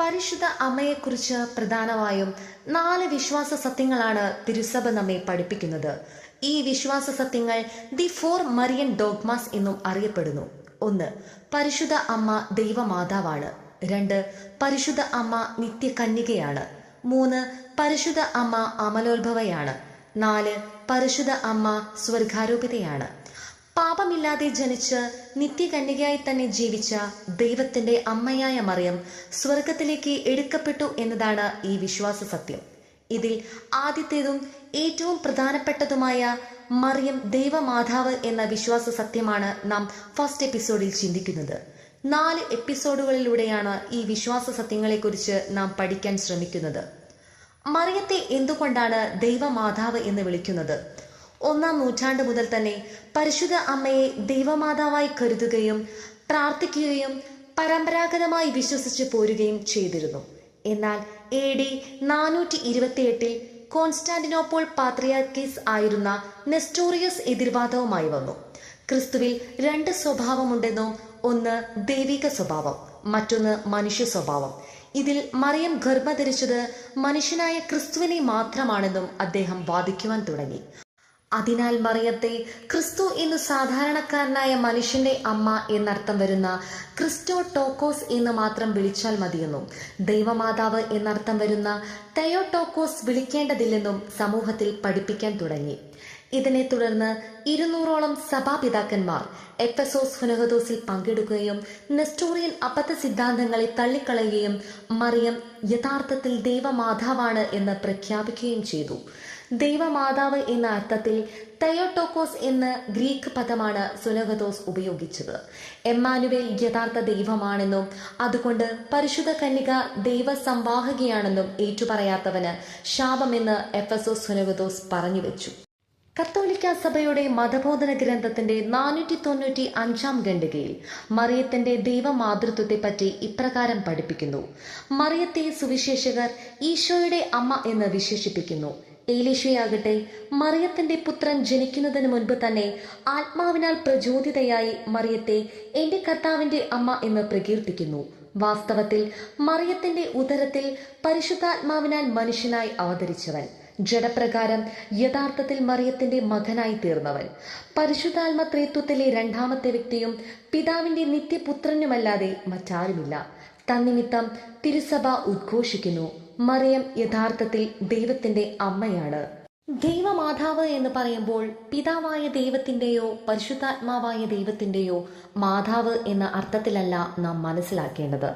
പരിശുദ്ധ അമ്മയെക്കുറിച്ച് പ്രധാനമായും നാല് വിശ്വാസ സത്യങ്ങളാണ് തിരുസഭ നമ്മെ പഠിപ്പിക്കുന്നത്. ഈ വിശ്വാസ സത്യങ്ങൾ ദി ഫോർ മറിയൻ ഡോഗ്മാസ് എന്നും അറിയപ്പെടുന്നു. ഒന്ന് പരിശുദ്ധ അമ്മ ദൈവമാതാവാണ്. രണ്ട് പരിശുദ്ധ അമ്മ നിത്യകന്യകയാണ്. മൂന്ന് പരിശുദ്ധ അമ്മ അമലോത്ഭവയാണ്. നാല് പരിശുദ്ധ അമ്മ സ്വർഗാരോപിതയാണ്. പാപമില്ലാതെ ജനിച്ച് നിത്യകന്യകയായി തന്നെ ജീവിച്ച ദൈവത്തിന്റെ അമ്മയായ മറിയം സ്വർഗത്തിലേക്ക് എടുക്കപ്പെട്ടു എന്നതാണ് ഈ വിശ്വാസ സത്യം. ഇതിൽ ആദ്യത്തേതും ഏറ്റവും പ്രധാനപ്പെട്ടതുമായ മറിയം ദൈവമാതാവ് എന്ന വിശ്വാസ സത്യമാണ് നാം ഫസ്റ്റ് എപ്പിസോഡിൽ ചിന്തിക്കുന്നത്. നാല് എപ്പിസോഡുകളിലൂടെയാണ് ഈ വിശ്വാസ സത്യങ്ങളെക്കുറിച്ച് നാം പഠിക്കാൻ ശ്രമിക്കുന്നത്. മറിയത്തെ എന്തുകൊണ്ടാണ് ദൈവമാതാവ് എന്ന് വിളിക്കുന്നത്? ഒന്നാം നൂറ്റാണ്ട് മുതൽ തന്നെ പരിശുദ്ധ അമ്മയെ ദൈവമാതാവായി കരുതുകയും പ്രാർത്ഥിക്കുകയും പരമ്പരാഗതമായി വിശ്വസിച്ച് പോരുകയും ചെയ്തിരുന്നു. എന്നാൽ എ ഡി നാനൂറ്റി ഇരുപത്തിയെട്ടിൽ കോൺസ്റ്റാന്റിനോപ്പോൾ പാത്രിയാർക്കീസ് ആയിരുന്ന നെസ്റ്റോറിയസ് എതിർവാദവുമായി വന്നു. ക്രിസ്തുവിൽ രണ്ട് സ്വഭാവമുണ്ടെന്നും ഒന്ന് ദൈവിക സ്വഭാവം മറ്റൊന്ന് മനുഷ്യ സ്വഭാവം. ഇതിൽ മറിയം ഗർഭധരിച്ചത് മനുഷ്യനായ ക്രിസ്തുവിനെ മാത്രമാണെന്നും അദ്ദേഹം വാദിക്കുവാൻ തുടങ്ങി. അതിനാൽ മറിയത്തെ ക്രിസ്തു എന്ന് സാധാരണക്കാരനായ മനുഷ്യന്റെ അമ്മ എന്നർത്ഥം വരുന്ന ക്രിസ്റ്റോ ടോക്കോസ് എന്ന് മാത്രം വിളിച്ചാൽ മതിയെന്നും ദൈവമാതാവ് എന്നർത്ഥം വരുന്ന തയോടോക്കോസ് വിളിക്കേണ്ടതില്ലെന്നും സമൂഹത്തിൽ പഠിപ്പിക്കാൻ തുടങ്ങി. ഇതിനെ തുടർന്ന് ഇരുന്നൂറോളം സഭാപിതാക്കന്മാർ എഫസോസ് ഫുനഹദോസിൽ പങ്കെടുക്കുകയും നെസ്റ്റോറിയൻ അബദ്ധ സിദ്ധാന്തങ്ങളെ തള്ളിക്കളയുകയും മറിയം യഥാർത്ഥത്തിൽ ദൈവമാതാവാണ് എന്ന് പ്രഖ്യാപിക്കുകയും ചെയ്തു. ദൈവമാതാവ് എന്ന അർത്ഥത്തിൽ തയോട്ടോക്കോസ് എന്ന ഗ്രീക്ക് പദമാണ് സുനഹദോസ് ഉപയോഗിച്ചത്. എമ്മാനുവേൽ യഥാർത്ഥ ദൈവമാണെന്നും അതുകൊണ്ട് പരിശുദ്ധ കന്യക ദൈവ സംവാഹകയാണെന്നും ഏറ്റുപറയാത്തവന് ശാപമെന്ന് എഫ് എസ് ഒ സുനഹദോസ് പറഞ്ഞു വെച്ചു. കത്തോലിക്ക സഭയുടെ മതബോധന ഗ്രന്ഥത്തിന്റെ നാനൂറ്റി തൊണ്ണൂറ്റി അഞ്ചാം ഖണ്ഡികയിൽ മറിയത്തിന്റെ ദൈവമാതൃത്വത്തെപ്പറ്റി ഇപ്രകാരം പഠിപ്പിക്കുന്നു. മറിയത്തെ സുവിശേഷകർ ഈശോയുടെ അമ്മ എന്ന് വിശേഷിപ്പിക്കുന്നു. ഏലീശയാകട്ടെ മറിയത്തിന്റെ പുത്രൻ ജനിക്കുന്നതിന് മുൻപ് തന്നെ ആത്മാവിനാൽ പ്രചോദിതയായി മറിയത്തെ എന്റെ കർത്താവിന്റെ അമ്മ എന്ന് പ്രകീർത്തിക്കുന്നു. വാസ്തവത്തിൽ മറിയത്തിന്റെ ഉദരത്തിൽ പരിശുദ്ധാത്മാവിനാൽ മനുഷ്യനായി അവതരിച്ചവൻ. ജഡപ്രകാരം യഥാർത്ഥത്തിൽ മറിയത്തിന്റെ മകനായി തീർന്നവൻ പരിശുദ്ധാത്മ ത്രിത്വത്തിലെ രണ്ടാമത്തെ വ്യക്തിയും പിതാവിന്റെ നിത്യപുത്രനുമല്ലാതെ മറ്റാരുമില്ല. തന്നിമിത്തം തിരുസഭ ഉദ്ഘോഷിക്കുന്നു. മറിയം യഥാർത്ഥത്തിൽ ദൈവത്തിന്റെ അമ്മയാണ്. ദൈവമാതാവ് എന്ന് പറയുമ്പോൾ പിതാവായ ദൈവത്തിന്റെയോ പരിശുദ്ധാത്മാവായ ദൈവത്തിന്റെയോ മാതാവ് എന്ന അർത്ഥത്തിലല്ല നാം മനസ്സിലാക്കേണ്ടത്.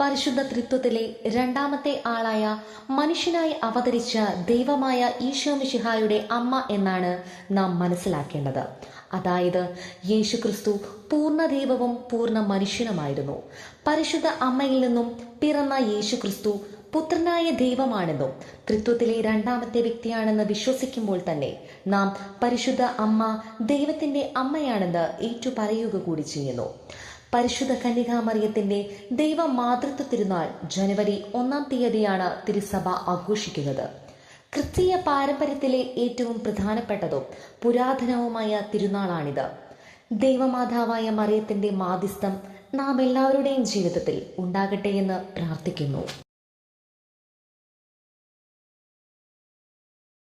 പരിശുദ്ധ ത്രിത്വത്തിലെ രണ്ടാമത്തെ ആളായ മനുഷ്യനായി അവതരിച്ച ദൈവമായ ഈശോ മിഷിഹായുടെ അമ്മ എന്നാണ് നാം മനസ്സിലാക്കേണ്ടത്. അതായത് യേശുക്രിസ്തു പൂർണ ദൈവവും പൂർണ മനുഷ്യനുമായിരുന്നു. പരിശുദ്ധ അമ്മയിൽ നിന്നും പിറന്ന യേശുക്രിസ്തു പുത്രനായ ദൈവമാണെന്നും തൃത്വത്തിലെ രണ്ടാമത്തെ വ്യക്തിയാണെന്ന് വിശ്വസിക്കുമ്പോൾ തന്നെ നാം പരിശുദ്ധ അമ്മ ദൈവത്തിന്റെ അമ്മയാണെന്ന് ഏറ്റു പറയുക കൂടി ചെയ്യുന്നു. പരിശുദ്ധ കന്യകാമറിയത്തിന്റെ ദൈവ മാതൃത്വ തിരുനാൾ ജനുവരി ഒന്നാം തീയതിയാണ് തിരുസഭ ആഘോഷിക്കുന്നത്. ക്രിസ്തീയ പാരമ്പര്യത്തിലെ ഏറ്റവും പ്രധാനപ്പെട്ടതും പുരാതനവുമായ തിരുനാളാണിത്. ദൈവമാതാവായ മറിയത്തിന്റെ മാധ്യസ്ഥം നാം എല്ലാവരുടെയും ജീവിതത്തിൽ ഉണ്ടാകട്ടെ എന്ന് പ്രാർത്ഥിക്കുന്നു.